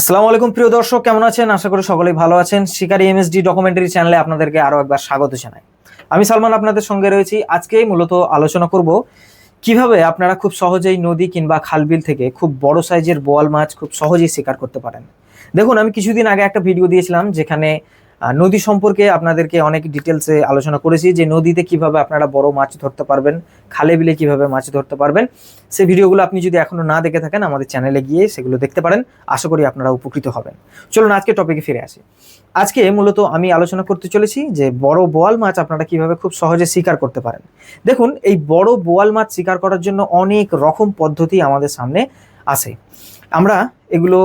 আসসালামু আলাইকুম, প্রিয় দর্শক, কেমন আছেন? আশা করি সকলেই ভালো আছেন। শিকারি এমএসডি ডকুমেন্টারি চ্যানেলে আপনাদেরকে আরও একবার স্বাগত জানাই। আমি সালমান, আপনাদের সঙ্গে রয়েছি। আজকে মূলত আলোচনা করব কীভাবে আপনারা খুব সহজেই নদী কিংবা খালবিল থেকে খুব বড় সাইজের বোয়াল মাছ খুব সহজেই শিকার করতে পারেন। দেখুন, আমি কিছুদিন আগে একটা ভিডিও দিয়েছিলাম যেখানে নদী সম্পর্কে আপনাদেরকে অনেক ডিটেলসে আলোচনা করেছি যে নদীতে কীভাবে আপনারা বড় মাছ ধরতে পারবেন, খালে বিলে কীভাবে মাছ ধরতে পারবেন। সেই ভিডিওগুলো আপনি যদি এখনও না দেখে থাকেন, আমাদের চ্যানেলে গিয়ে সেগুলো দেখতে পারেন। আশা করি আপনারা উপকৃত হবেন। চলুন আজকে টপিকে ফিরে আসি। আজকে মূলত আমি আলোচনা করতে চলেছি যে বড় বোয়াল মাছ আপনারা কীভাবে খুব সহজে শিকার করতে পারেন। দেখুন, এই বড় বোয়াল মাছ শিকার করার জন্য অনেক রকম পদ্ধতি আমাদের সামনে আছে। আমরা এগুলো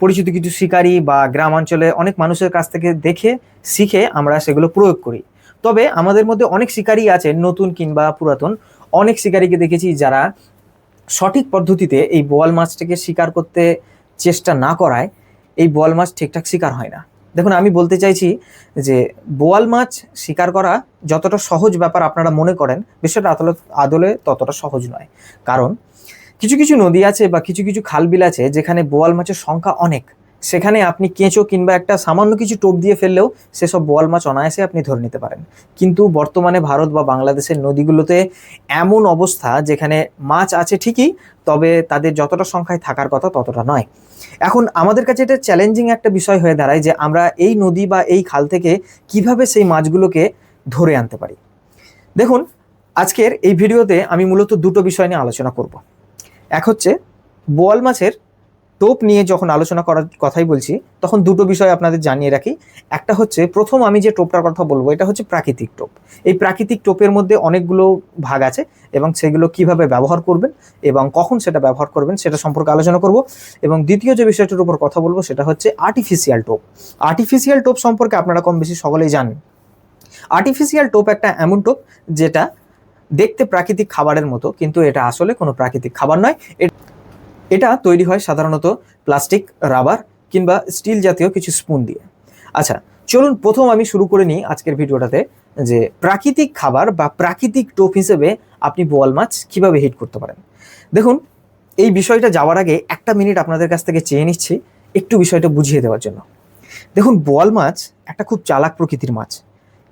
পরিচিত কিছু শিকারী বা গ্রাম অঞ্চলে অনেক মানুষের কাছ থেকে দেখে, শিখে আমরা সেগুলো প্রয়োগ করি। তবে আমাদের মধ্যে অনেক শিকারী আছে, নতুন কিংবা পুরাতন। অনেক শিকারীকে দেখেছি যারা সঠিক পদ্ধতিতে এই বোয়াল মাছটাকে শিকার করতে চেষ্টা না করায়, এই বোয়াল মাছ ঠিকঠাক শিকার হয় না। দেখুন, আমি বলতে চাইছি যে বোয়াল মাছ শিকার করা যতটা সহজ ব্যাপার আপনারা মনে করেন বিষয়টা আদলে আদলে ততটা সহজ নয়। কারণ কিছু কিছু নদী আছে বা কিছু কিছু খালবিল আছে যেখানে বোয়াল মাছের সংখ্যা অনেক। সেখানে আপনি কেঁচো কিংবা একটা সামান্য কিছু টোপ দিয়ে ফেললেও সেসব বোয়াল মাছ অনায়াসে আপনি ধরে নিতে পারেন। কিন্তু বর্তমানে ভারত বা বাংলাদেশের নদীগুলোতে এমন অবস্থা যেখানে মাছ আছে ঠিকই, তবে তাদের যতটা সংখ্যায় থাকার কথা ততটা নয়। এখন আমাদের কাছে এটা চ্যালেঞ্জিং একটা বিষয় হয়ে দাঁড়ায় যে আমরা এই নদী বা এই খাল থেকে কীভাবে সেই মাছগুলোকে ধরে আনতে পারি। দেখুন, আজকের এই ভিডিওতে আমি মূলত দুটো বিষয় নিয়ে আলোচনা করব। এক হচ্ছে, বোয়াল মাছের টোপ নিয়ে যখন আলোচনা করার কথাই বলছি, তখন দুটো বিষয় আপনাদের জানিয়ে রাখি। একটা হচ্ছে, প্রথম আমি যে টোপটার কথা বলব, এটা হচ্ছে প্রাকৃতিক টোপ। এই প্রাকৃতিক টোপের মধ্যে অনেকগুলো ভাগ আছে এবং সেগুলো কীভাবে ব্যবহার করবেন এবং কখন সেটা ব্যবহার করবেন সেটা সম্পর্কে আলোচনা করব। এবং দ্বিতীয় যে বিষয়টার উপর কথা বলব, সেটা হচ্ছে আর্টিফিশিয়াল টোপ। আর্টিফিশিয়াল টোপ সম্পর্কে আপনারা কম বেশি সকলেই জানেন। আর্টিফিশিয়াল টোপ একটা এমন টোপ যেটা দেখতে প্রাকৃতিক খাবারের মতো, কিন্তু এটা আসলে কোনো প্রাকৃতিক খাবার নয়। এটা তৈরি হয় সাধারণত প্লাস্টিক, রাবার কিংবা স্টিল জাতীয় কিছু স্পুন দিয়ে। আচ্ছা চলুন প্রথম আমি শুরু করে নিই আজকের ভিডিওটাতে যে প্রাকৃতিক খাবার বা প্রাকৃতিক টোপ হিসেবে আপনি বোয়াল মাছ কীভাবে হিট করতে পারেন। দেখুন, এই বিষয়টা যাওয়ার আগে একটা মিনিট আপনাদের কাছ থেকে চেয়ে নিচ্ছি একটু বিষয়টা বুঝিয়ে দেওয়ার জন্য। দেখুন, বোয়াল মাছ একটা খুব চালাক প্রকৃতির মাছ।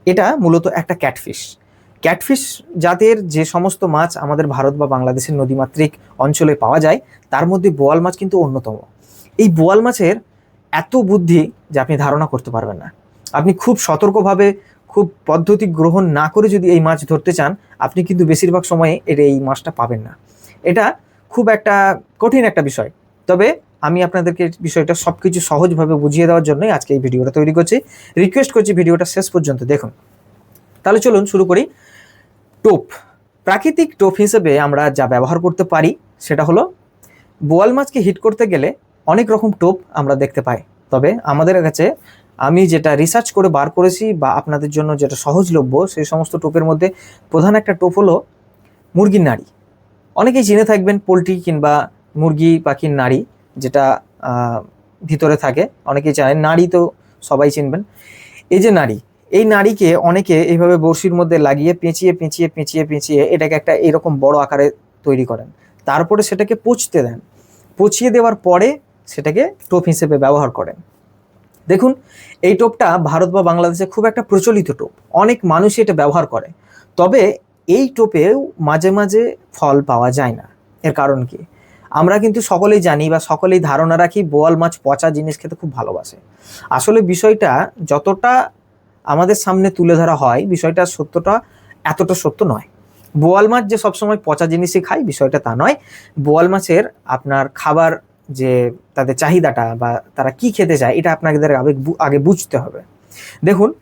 এটা মূলত একটা ক্যাটফিশ। ক্যাটফিশ জাতের যে সমস্ত মাছ আমাদের ভারত বা বাংলাদেশের নদীমাতৃক অঞ্চলে পাওয়া যায়, তার মধ্যে বোয়াল মাছ কিন্তু অন্যতম। এই বোয়াল মাছের এত বুদ্ধি যে আপনি ধারণা করতে পারবেন না। আপনি খুব সতর্কভাবে, খুব পদ্ধতি গ্রহণ না করে যদি এই মাছ ধরতে চান, আপনি কিন্তু বেশিরভাগ সময়ে এর এই মাছটা পাবেন না। এটা খুব একটা কঠিন একটা বিষয়। তবে আমি আপনাদেরকে বিষয়টা সব কিছু সহজভাবে বুঝিয়ে দেওয়ার জন্যই আজকে এই ভিডিওটা তৈরি করছি। রিকোয়েস্ট করছি ভিডিওটা শেষ পর্যন্ত দেখুন। তাহলে চলুন শুরু করি। টোপ, প্রাকৃতিক টোপ হিসেবে আমরা যা ব্যবহার করতে পারি সেটা হলো বোয়াল মাছকে হিট করতে গেলে অনেক রকম টোপ আমরা দেখতে পাই। তবে আমাদের কাছে আমি যেটা রিসার্চ করে বার করেছি বা আপনাদের জন্য যেটা সহজলভ্য সেই সমস্ত টোপের মধ্যে প্রধান একটা টোপ হলো মুরগির নাড়ি। অনেকেই চিনে থাকবেন পোলট্রি কিংবা মুরগি, পাখির নাড়ি যেটা ভিতরে থাকে। অনেকেই জানেন, নাড়ি তো সবাই চিনবেন। এই যে নাড়ি এই নারীকে অনেকে এইভাবে বড়শির মধ্যে লাগিয়ে পেঁচিয়ে পেঁচিয়ে পেঁচিয়ে পেঁচিয়ে এটাকে একটা এরকম বড় আকারে তৈরি করেন। তারপরে সেটাকে পচতে দেন। পচিয়ে দেওয়ার পরে সেটাকে টোপ হিসেবে ব্যবহার করেন। দেখুন, এই টোপটা ভারত বা বাংলাদেশে খুব একটা প্রচলিত টোপ। অনেক মানুষই এটা ব্যবহার করে। তবে এই টোপেও মাঝে মাঝে ফল পাওয়া যায় না। এর কারণ কি? আমরা কিন্তু সকলেই জানি বা সকলেই ধারণা রাখি, বোয়াল মাছ পচা জিনিস খেতে খুব ভালোবাসে। আসলে বিষয়টা যতটা আমাদের সামনে তুলে ধরা হয়, বিষয়টা সত্যটা এতটা সত্য নয়। বোয়াল মাছ যে সবসময় পচা জিনিসই খায়, বিষয়টা তা নয়। বোয়াল মাছের আপনার খাবার যে তাদের চাহিদাটা বা তারা কি খেতে চায়, এটা আপনাদের বু- আগে বুঝতে হবে। দেখুন,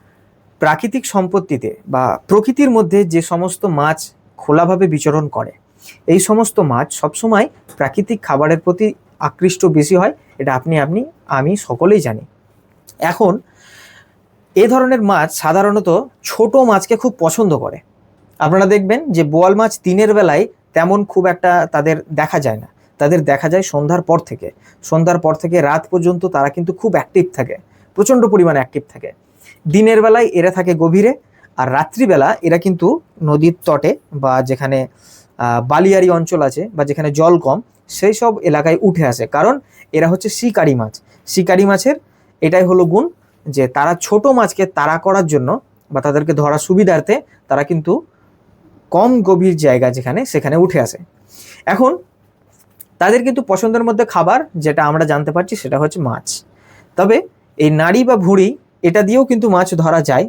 প্রাকৃতিক সম্পত্তিতে বা প্রকৃতির মধ্যে যে সমস্ত মাছ খোলাভাবে বিচরণ করে, এই সমস্ত মাছ সবসময় প্রাকৃতিক খাবারের প্রতি আকৃষ্ট বেশি হয়, এটা আপনি আপনি, আমি সকলেই জানি। এখন এ ধরনের মাছ সাধারণত ছোট মাছকে খুব পছন্দ করে। আপনারা দেখবেন যে বোয়াল মাছ দিনের বেলায় তেমন খুব একটা তাদের দেখা যায় না। তাদের দেখা যায় সন্ধ্যার পর থেকে। সন্ধ্যার পর থেকে রাত পর্যন্ত তারা কিন্তু খুব অ্যাক্টিভ থাকে। প্রচণ্ড পরিমাণে অ্যাক্টিভ থাকে। দিনের বেলায় এরা থাকে গভীরে আর রাত্রিবেলা এরা কিন্তু নদীর তটে বা যেখানে বালিয়ারি অঞ্চল আছে বা যেখানে জল কম, সেই সব এলাকায় উঠে আসে। কারণ এরা হচ্ছে শিকারি মাছ। শিকারি মাছের এটাই হলো গুণ। যে তারা ছোট মাছকে তাড়া করার জন্য বা তাদেরকে ধরা সুবিধার্থে তারা কিন্তু কম গভীর জায়গা যেখানে সেখানে উঠে আসে। এখন তাদের কিন্তু পছন্দের মধ্যে খাবার যেটা আমরা জানতে পারছি সেটা হচ্ছে মাছ। তবে এই নাড়ি বা ভুঁড়ি এটা দিয়েও কিন্তু মাছ ধরা যায়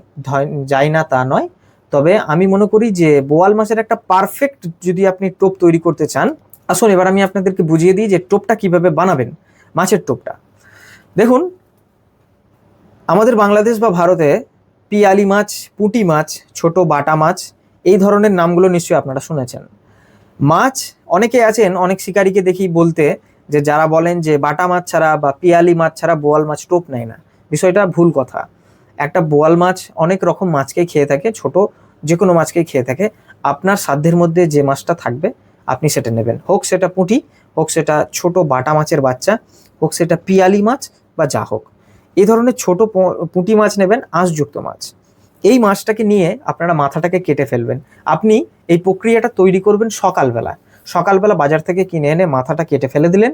যায় না তা নয়। তবে আমি মনে করি যে বোয়াল মাছের একটা পারফেক্ট যদি আপনি টোপ তৈরি করতে চান, আসুন এবার আমি আপনাদেরকে বুঝিয়ে দিই যে টোপটা কীভাবে বানাবেন, মাছের টোপটা। দেখুন আমাদের বাংলাদেশ বা ভারতে পিয়ালি মাছ, পুঁটি মাছ, ছোট বাটা মাছ, এই ধরনের নামগুলো নিশ্চয়ই আপনারা শুনেছেন। মাছ, অনেকে আছেন, অনেক শিকারীকে দেখি বলতে যে যারা বলেন যে বাটা মাছ ছাড়া বা পিয়ালি মাছ ছাড়া বোয়াল মাছ টোপ নেয় না। বিষয়টা ভুল কথা। একটা বোয়াল মাছ অনেক রকম মাছকে খেয়ে থাকে, ছোট যে কোনো মাছকেই খেয়ে থাকে। আপনার সাধ্যের মধ্যে যে মাছটা থাকবে, আপনি সেটা নেবেন। হোক সেটা পুঁটি, হোক সেটা ছোট বাটা মাছের বাচ্চা, হোক সেটা পিয়ালি মাছ বা যা হোক। এই ধরনের ছোট পুঁটি মাছ নেবেন, আঁশযুক্ত মাছ। এই মাছটাকে নিয়ে আপনারা মাথাটাকে কেটে ফেলবেন। আপনি এই প্রক্রিয়াটা তৈরি করবেন সকালবেলা। সকালবেলা বাজার থেকে কিনে এনে মাথাটা কেটে ফেলে দিলেন।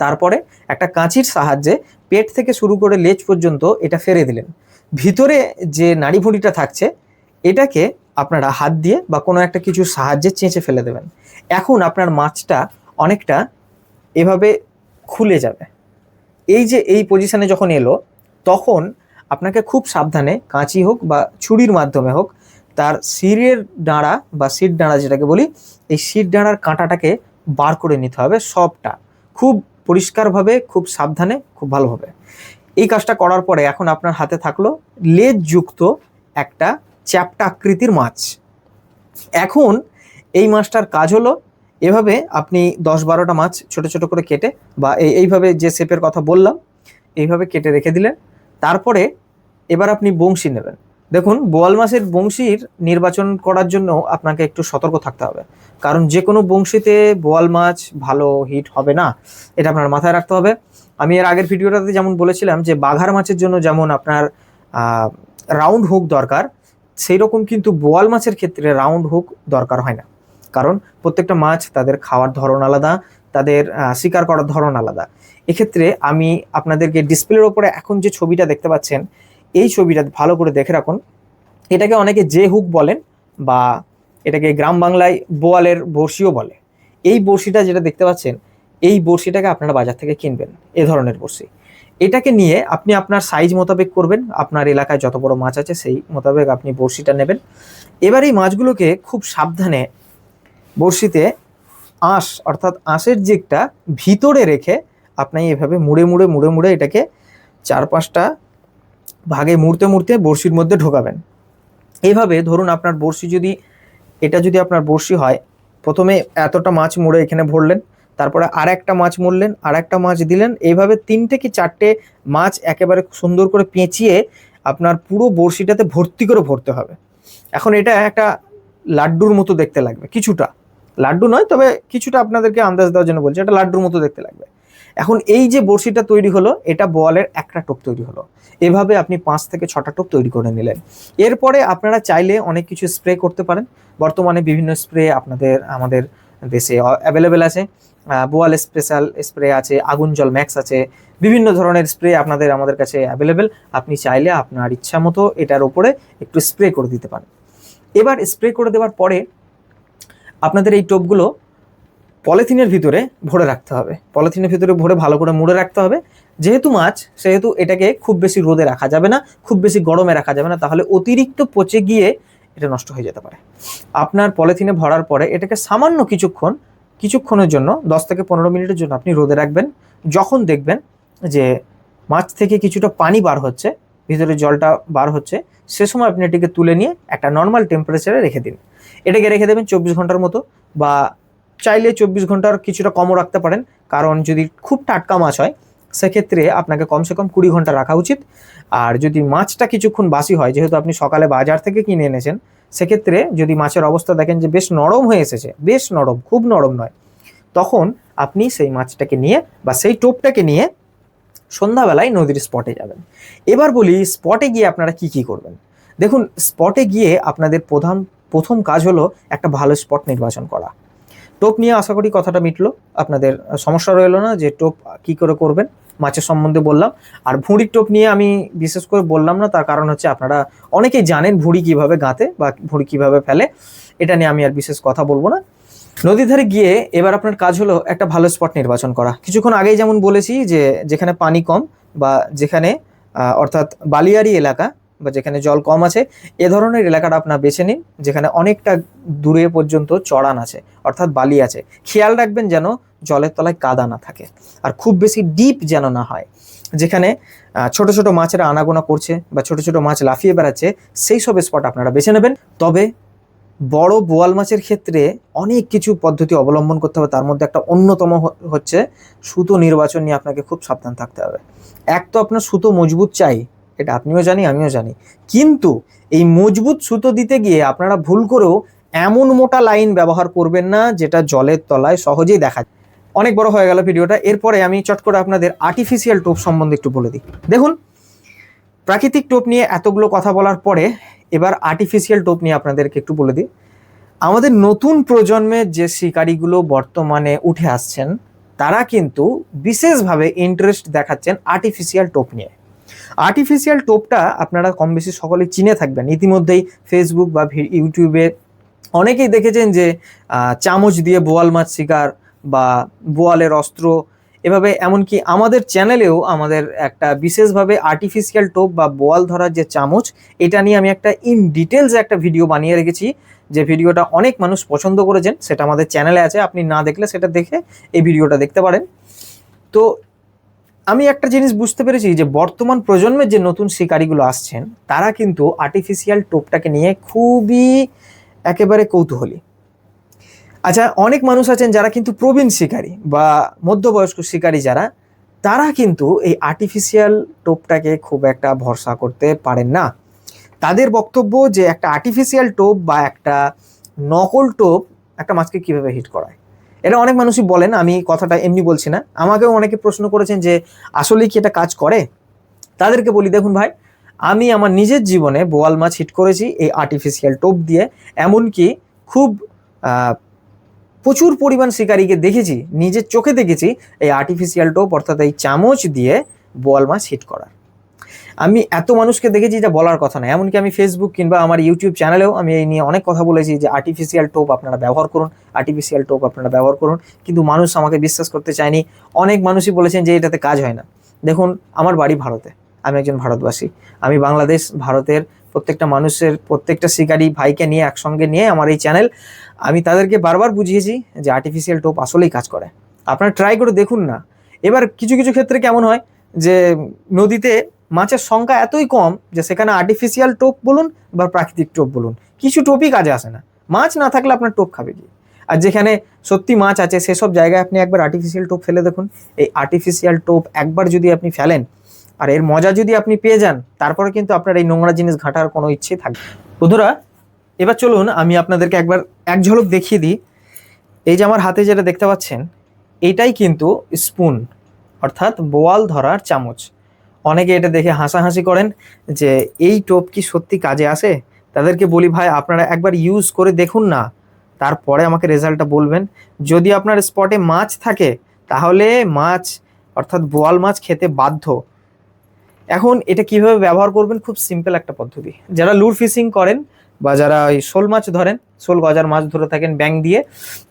তারপরে একটা কাঁচির সাহায্যে পেট থেকে শুরু করে লেজ পর্যন্ত এটা ফেরে দিলেন। ভিতরে যে নাড়িভুঁড়িটা থাকছে, এটাকে আপনারা হাত দিয়ে বা কোনো একটা কিছুর সাহায্যে চেঁচে ফেলে দেবেন। এখন আপনার মাছটা অনেকটা এভাবে খুলে যাবে। এই যে এই পজিশনে যখন এলো, তখন আপনাকে খুব সাবধানে কাঁচি হোক বা ছুরির মাধ্যমে হোক, তার শিরের ডাঁড়া বা শির ডাঁড়া যেটাকে বলি, এই শির ডাঁড়ার কাঁটাটাকে বার করে নিতে হবে সবটা। খুব পরিষ্কারভাবে, খুব সাবধানে, খুব ভালোভাবে। এই কাজটা করার পরে এখন আপনার হাতে থাকল লেজযুক্ত একটা চ্যাপটা আকৃতির মাছ। এখন এই মাছটার কাজ হলো এভাবে আপনি দশ বারোটা মাছ ছোট ছোট করে কেটে বা এই এইভাবে যে শেপের কথা বললাম, এইভাবে কেটে রেখে দিলেন। তারপরে এবার আপনি বংশী নেবেন। দেখুন, বোয়াল মাছের বংশীর নির্বাচন করার জন্য আপনাকে একটু সতর্ক থাকতে হবে। কারণ যে কোনো বংশীতে বোয়াল মাছ ভালো হিট হবে না, এটা আপনার মাথায় রাখতে হবে। আমি এর আগের ভিডিওটাতে যেমন বলেছিলাম যে বাঘার মাছের জন্য যেমন আপনার রাউন্ড হুক দরকার সেই রকম কিন্তু বোয়াল মাছের ক্ষেত্রে রাউন্ড হুক দরকার হয় না। কারণ প্রত্যেকটা মাছ তাদের খাওয়ার ধরন আলাদা, তাদের শিকার করার ধরন আলাদা। এক্ষেত্রে আমি আপনাদেরকে ডিসপ্লের ওপরে এখন যে ছবিটা দেখতে পাচ্ছেন, এই ছবিটা ভালো করে দেখে রাখুন। এটাকে অনেকে যে হুক বলেন বা এটাকে গ্রাম বাংলায় বোয়ালের বড়শিও বলে। এই বড়শিটা যেটা দেখতে পাচ্ছেন, এই বড়শিটাকে আপনারা বাজার থেকে কিনবেন, এ ধরনের বড়শি। এটাকে নিয়ে আপনি আপনার সাইজ মোতাবেক করবেন, আপনার এলাকায় যত বড় মাছ আছে সেই মোতাবেক আপনি বড়শিটা নেবেন। এবার এই মাছগুলোকে খুব সাবধানে বড়শিতে আঁশ, অর্থাৎ আঁশের দিকটা ভিতরে রেখে আপনি এভাবে মুড়ে মুড়ে মুড়ে মুড়ে এটাকে চার পাঁচটা ভাগে মুড়তে মুড়তে বড়শির মধ্যে ঢোকাবেন। এইভাবে ধরুন আপনার বড়শি যদি, এটা যদি আপনার বড়শি হয়, প্রথমে এতটা মাছ মুড়ে এখানে ভরলেন, তারপরে আর একটা মাছ মুড়লেন আর একটা মাছ দিলেন এইভাবে তিনটে কি চারটে মাছ একেবারে সুন্দর করে পেঁচিয়ে আপনার পুরো বড়শিটাতে ভর্তি করে ভরতে হবে। এখন এটা একটা লাড্ডুর মতো দেখতে লাগবে, কিছুটা। লাড্ডু নয়, তবে কিছুটা আপনাদেরকে আন্দাজ দেওয়ার জন্য বলছি, এটা লাড্ডুর মতো দেখতে লাগবে। এখন এই যে বড়শিটা তৈরি হলো, এটা বলের একটা টোপ তৈরি হলো। এভাবে আপনি পাঁচ থেকে ছটা টোপ তৈরি করে নিলেন। এরপরে আপনারা চাইলে অনেক কিছু স্প্রে করতে পারেন। বর্তমানে বিভিন্ন স্প্রে আপনাদের, আমাদের দেশে অ্যাভেলেবেল আছে। বোয়াল স্পেশাল স্প্রে আছে, আগুন জল ম্যাক্স আছে। বিভিন্ন ধরনের স্প্রে আপনাদের, আমাদের কাছে অ্যাভেলেবেল আপনি চাইলে আপনার ইচ্ছা মতো এটার উপরে একটু স্প্রে করে দিতে পারেন। এবার স্প্রে করে দেওয়ার পরে আপনাদের এই টোপগুলো পলিথিনের ভিতরে ভরে রাখতে হবে। পলিথিনের ভিতরে ভরে ভালো করে মুড়ে রাখতে হবে। যেহেতু মাছ, সেহেতু এটাকে খুব বেশি রোদে রাখা যাবে না, খুব বেশি গরমে রাখা যাবে না, তাহলে অতিরিক্ত পচে গিয়ে এটা নষ্ট হয়ে যেতে পারে। আপনার পলিথিনে ভরার পরে এটাকে সামান্য কিছুক্ষণ, কিছুক্ষণের জন্য, দশ থেকে পনেরো মিনিটের জন্য আপনি রোদে রাখবেন। যখন দেখবেন যে মাছ থেকে কিছুটা পানি বার হচ্ছে, ভিতরে জলটা বার হচ্ছে, সে সময় আপনি এটিকে তুলে নিয়ে একটা নর্মাল টেম্পারেচারে রেখে দিন। এটাকে রেখে দেবেন চব্বিশ ঘণ্টার মতো বা চাইলে চব্বিশ ঘণ্টার কিছুটা কমও রাখতে পারেন। কারণ যদি খুব টাটকা মাছ হয়, সেক্ষেত্রে আপনাকে কমসে কম কুড়ি ঘণ্টা রাখা উচিত। আর যদি মাছটা কিছুক্ষণ বাসি হয়, যেহেতু আপনি সকালে বাজার থেকে কিনে এনেছেন, সেক্ষেত্রে যদি মাছের অবস্থা দেখেন যে বেশ নরম হয়ে এসেছে, বেশ নরম, খুব নরম নয়, তখন আপনি সেই মাছটাকে নিয়ে বা সেই টোপটাকে নিয়ে সন্ধ্যাবেলায় নদীর স্পটে যাবেন। এবার বলি, স্পটে গিয়ে আপনারা কি কি করবেন? দেখুন, স্পটে গিয়ে আপনাদের প্রধান প্রথম কাজ হলো একটা ভালো স্পট নির্বাচন করা। টোপ নিয়ে আশা করি কথাটা মিটলো। আপনাদের সমস্যা রইল না যে টোপ কি করে করবেন? মাছের সম্বন্ধে বললাম। আর ভুঁড়ির টোপ নিয়ে আমি বিশেষ করে বললাম না, তার কারণ হচ্ছে আপনারা অনেকেই জানেন ভুঁড়ি কীভাবে গাঁতে বা ভুঁড়ি কীভাবে ফেলে। এটা নিয়ে আমি আর বিশেষ কথা বলব না। নদীর ধারে গিয়ে এবার আপনার কাজ হলো একটা ভালো স্পট নির্বাচন করা। কিছুক্ষণ আগেই যেমন বলেছি যে যেখানে পানি কম বা যেখানে অর্থাৎ বালিয়ারি এলাকা বা যেখানে জল কম আছে, এ ধরনের এলাকাটা আপনার বেছে নিন, যেখানে অনেকটা দূরে পর্যন্ত চড়ান আছে, অর্থাৎ বালি আছে। খেয়াল রাখবেন যেন জলের তলায় কাদা না থাকে, আর খুব বেশি ডিপ যেন না হয়। যেখানে ছোট ছোট মাছেরা আনাগোনা করছে বা ছোট ছোট মাছ লাফিয়ে বেড়াচ্ছে, সেই সব স্পট আপনারা বেছে নেবেন। তবে বড় বোয়াল মাছের ক্ষেত্রে অনেক কিছু পদ্ধতি অবলম্বন করতে হবে, তার মধ্যে একটা অন্যতম হচ্ছে সুতো নির্বাচন নিয়ে আপনাকে খুব সাবধান থাকতে হবে। এক তো আপনার সুতো মজবুত চাই এটা আপনিও জানি, আমিও জানি। কিন্তু এই মজবুত সুতো দিতে গিয়ে আপনারা ভুল করেও এমন মোটা লাইন ব্যবহার করবেন না, যেটা জলের তলায় সহজেই দেখা যায়। অনেক বড় হয়ে গেল ভিডিওটা, এরপরে আমি চট করে আপনাদের আর্টিফিশিয়াল টোপ সম্বন্ধে একটু বলে দিই। দেখুন, প্রাকৃতিক টোপ নিয়ে এতগুলো কথা বলার পরে এবার আর্টিফিশিয়াল টোপ নিয়ে আপনাদেরকে একটু বলে দিই। আমাদের নতুন প্রজন্মের যে শিকারিগুলো বর্তমানে উঠে আসছেন, তারা কিন্তু বিশেষভাবে ইন্টারেস্ট দেখাচ্ছেন আর্টিফিশিয়াল টোপ নিয়ে। আর্টিফিশিয়াল টোপটা আপনারা কম বেশি সকলে চিনে থাকবেন। ইতিমধ্যেই ফেসবুক বা ইউটিউবে অনেকেই দেখেছেন যে চামচ দিয়ে বোয়াল মাছ শিকার বা বোয়ালের অস্ত্র, এভাবে এমনকি আমাদের চ্যানেলেও আমাদের একটা বিশেষভাবে আর্টিফিশিয়াল টোপ বা বোয়াল ধরার যে চামচ, এটা নিয়ে আমি একটা ইন ডিটেলস একটা ভিডিও বানিয়ে রেখেছি, যে ভিডিওটা অনেক মানুষ পছন্দ করেছেন, সেটা আমাদের চ্যানেলে আছে, আপনি না দেখলে সেটা দেখে এই ভিডিওটা দেখতে পারেন। তো আমি একটা জিনিস বুঝতে পেরেছি যে বর্তমান প্রজন্মের যে নতুন শিকারীগুলো আসছেন, তারা কিন্তু আর্টিফিশিয়াল টোপটাকে নিয়ে খুবই একেবারে কৌতূহলী। আচ্ছা অনেক মানুষ আছেন যারা কিন্তু প্রবীণ শিকারী বা মধ্যবয়স্ক শিকারী যারা, তারা কিন্তু এই আর্টিফিশিয়াল টোপটাকে খুব একটা ভরসা করতে পারেন না। তাদের বক্তব্য যে একটা আর্টিফিশিয়াল টোপ বা একটা নকল টোপ একটা মাছকে কীভাবে হিট করায়? এটা অনেক মানুষই বলেন আমি কথাটা এমনি বলছি না। আমাকেও অনেকে প্রশ্ন করেছেন যে, আসলে কি এটা কাজ করে? তাদেরকে বলি, দেখুন ভাই, আমি আমার নিজের জীবনে বোয়াল মাছ হিট করেছি এই আর্টিফিশিয়াল টোপ দিয়ে, এমনকি খুব প্রচুর পরিমাণ শিকারীকে দেখেছি, নিজের চোখে দেখেছি, এই আর্টিফিশিয়াল টোপ অর্থাৎ এই চামচ দিয়ে বোয়াল মাছ হিট করার। আমি এত মানুষকে দেখেছি যা বলার কথা না। এমনকি আমি ফেসবুক কিংবা আমার ইউটিউব চ্যানেলেও আমি এই নিয়ে অনেক কথা বলেছি যে আর্টিফিশিয়াল টোপ আপনারা ব্যবহার করুন আর্টিফিশিয়াল টোপ আপনারা ব্যবহার করুন। কিন্তু মানুষ আমাকে বিশ্বাস করতে চায়নি। অনেক মানুষই বলেছেন যে এটাতে কাজ হয় না। দেখুন, আমার বাড়ি ভারতে। আমি একজন ভারতবাসী। আমি বাংলাদেশ, ভারতের প্রত্যেকটা মানুষের, প্রত্যেকটা শিকারী ভাইকে নিয়ে, একসঙ্গে নিয়ে আমার এই চ্যানেল আমি তাদেরকে বারবার বুঝিয়েছি যে আর্টিফিশিয়াল টোপ আসলেই কাজ করে। আপনারা ট্রাই করে দেখুন না। এবার কিছু কিছু ক্ষেত্রে কেমন হয় যে নদীতে মাছের সংখ্যা এতই কম যে সেখানে আর্টিফিশিয়াল টোপ বলুন বা প্রাকৃতিক টোপ বলুন, কিছু টোপই কাজে আসে না। মাছ না থাকলে আপনার টোপ খাবে কি? আর যেখানে সত্যি মাছ আছে, সেসব জায়গায় আপনি একবার আর্টিফিশিয়াল টোপ ফেলে দেখুন। এই আর্টিফিশিয়াল টোপ একবার যদি আপনি ফেলেন, আর এর মজা যদি আপনি পেয়ে যান, তারপরে কিন্তু আপনার এই নোংরা জিনিস ঘাটার কোনো ইচ্ছে থাকবে বন্ধুরা, এবার চলুন আমি আপনাদেরকে একবার এক ঝলক দেখিয়ে দিই। এই যে আমার হাতে যেটা দেখতে পাচ্ছেন এইটাই কিন্তু স্পুন অর্থাৎ বোয়াল ধরার চামচ। অনেকে এটা দেখে হাসাহাসি করেন যে, এই টোপ কি সত্যি কাজে আসে? তাদেরকে বলি, ভাই, আপনারা একবার ইউজ করে দেখুন না। তারপরে আমাকে রেজাল্টটা বলবেন। যদি আপনার স্পটে মাছ থাকে, তাহলে মাছ, অর্থাৎ বোয়াল মাছ খেতে বাধ্য। এখন এটা কীভাবে ব্যবহার করবেন? খুব সিম্পল একটা পদ্ধতি। যারা লুর ফিশিং করেন বা যারা ওই শোল মাছ ধরেন, শোল গজার মাছ ধরে থাকেন ব্যাং দিয়ে,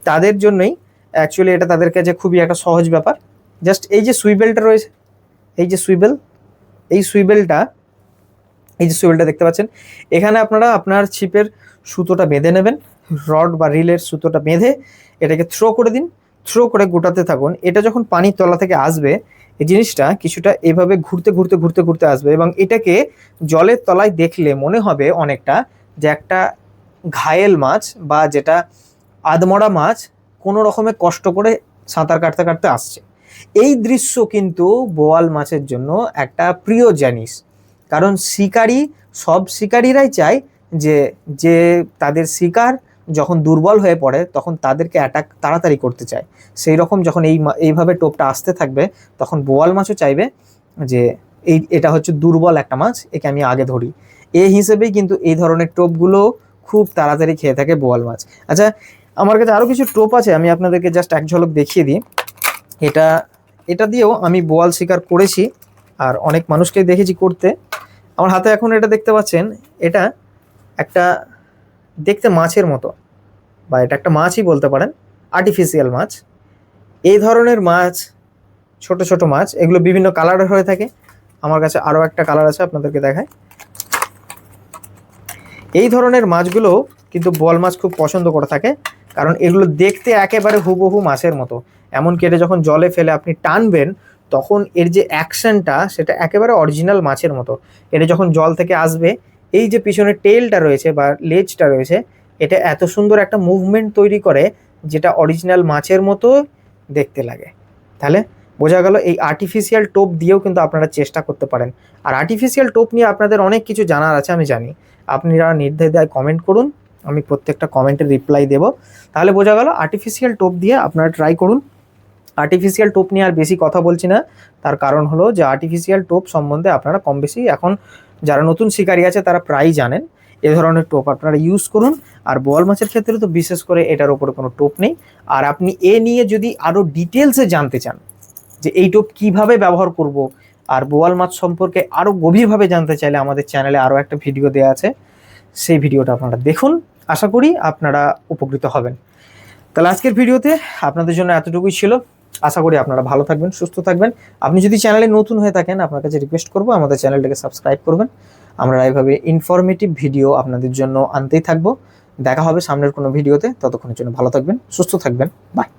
তাদের জন্যই অ্যাকচুয়ালি এটা তাদের কাছে খুবই একটা সহজ ব্যাপার। জাস্ট এই যে সুইবেলটা রয়েছে, এই যে সুইবেল এই সুইবেলটা, এই যে সুইবেলটা দেখতে পাচ্ছেন, এখানে আপনারা আপনার ছিপের সুতোটা বেঁধে নেবেন, রড বা রিলের সুতোটা বেঁধে এটাকে থ্রো করে দিন থ্রো করে গোটাতে থাকুন। এটা যখন পানির তলা থেকে আসবে, এই জিনিসটা কিছুটা এভাবে ঘুরতে ঘুরতে ঘুরতে ঘুরতে আসবে এবং এটাকে জলের তলায় দেখলে মনে হবে অনেকটা যে একটা ঘায়েল মাছ বা যেটা আদমরা মাছ কোনো রকমে কষ্ট করে সাঁতার কাটতে কাটতে আসছে। এই দৃশ্য কিন্তু বোয়াল মাছের জন্য একটা প্রিয় জিনিস। কারণ শিকারী, সব শিকারীরাই চায় যে যে তাদের শিকার যখন দুর্বল হয়ে পড়ে তখন তাদেরকে অ্যাটাক তাড়াতাড়ি করতে চায়। সেই রকম যখন এই এইভাবে টোপটা আসতে থাকবে তখন বোয়াল মাছও চাইবে যে, এই, এটা হচ্ছে দুর্বল একটা মাছ, একে আমি আগে ধরি। এই হিসেবেই কিন্তু এই ধরনের টোপগুলো খুব তাড়াতাড়ি খেয়ে থাকে বোয়াল মাছ। আচ্ছা আমার কাছে আরও কিছু টোপ আছে, আমি আপনাদেরকে জাস্ট এক ঝলক দেখিয়ে দিই। এটা এটা দিয়েও আমি বোয়াল শিকার করেছি আর অনেক মানুষকে দেখেছি করতে। আমার হাতে এখন এটা দেখতে পাচ্ছেন, এটা একটা দেখতে মাছের মতো বা এটা একটা মাছই বলতে পারেন আর্টিফিশিয়াল মাছ। এই ধরনের মাছ, ছোট ছোট মাছ, এগুলো বিভিন্ন কালারের হয়ে থাকে। আমার কাছে আরও একটা কালার আছে, আপনাদেরকে দেখায় এই ধরনের মাছগুলো কিন্তু বল মাছ খুব পছন্দ করে থাকে, কারণ এগুলো দেখতে একেবারে হুবহু মাছের মতো। এমনকি এটা যখন জলে ফেলে আপনি টানবেন, তখন এর যে অ্যাকশনটা সেটা একেবারে অরিজিনাল মাছের মতো। এটা যখন জল থেকে আসবে, এই যে পিছনে টেলটা রয়েছে বা লেজটা রয়েছে, এটা এত সুন্দর একটা মুভমেন্ট তৈরি করে যেটা অরিজিনাল মাছের মতো দেখতে লাগে। তাহলে বোঝা গেল এই আর্টিফিশিয়াল টোপ দিয়েও কিন্তু আপনারা চেষ্টা করতে পারেন। আর আর্টিফিশিয়াল টোপ নিয়ে আপনাদের অনেক কিছু জানার আছে, আমি জানি। আপনারা নির্দ্বিধায় কমেন্ট করুন, আমি প্রত্যেকটা কমেন্টের রিপ্লাই দেব। তাহলে বোঝা গেল আর্টিফিশিয়াল টোপ দিয়ে আপনারা ট্রাই করুন। আর্টিফিশিয়াল টোপ নিয়ে আর বেশি কথা বলছি না। তার কারণ হলো যে আর্টিফিশিয়াল টোপ সম্বন্ধে আপনারা কম বেশি এখন যারা নতুন শিকারী আছে তারা প্রায়ই জানেন এ ধরনের টোপ। আপনারা ইউজ করুন। আর বোয়াল মাছের ক্ষেত্রে তো বিশেষ করে এটার ওপরে কোনো টোপ নেই। আর আপনি এ নিয়ে যদি আরও ডিটেলসে জানতে চান যে এই টোপ কীভাবে ব্যবহার করব, আর বোয়াল মাছ সম্পর্কে আরও গভীরভাবে জানতে চাইলে আমাদের চ্যানেলে আরও একটা ভিডিও দেওয়া আছে। সেই ভিডিওটা আপনারা দেখুন। আশা করি আপনারা উপকৃত হবেন। তাহলে আজকের ভিডিওতে আপনাদের জন্য এতটুকুই ছিল। আশা করি আপনারা ভালো থাকবেন, সুস্থ থাকবেন। আপনি যদি চ্যানেলে নতুন হয়ে থাকেন, আপনার কাছে রিকোয়েস্ট করব, আমাদের চ্যানেলটাকে সাবস্ক্রাইব করবেন। আমরা এইভাবে ইনফরমেটিভ ভিডিও আপনাদের জন্য আনতেই থাকব। দেখা হবে সামনের কোনো ভিডিওতে ততক্ষণের জন্য ভালো থাকবেন, সুস্থ থাকবেন। বাই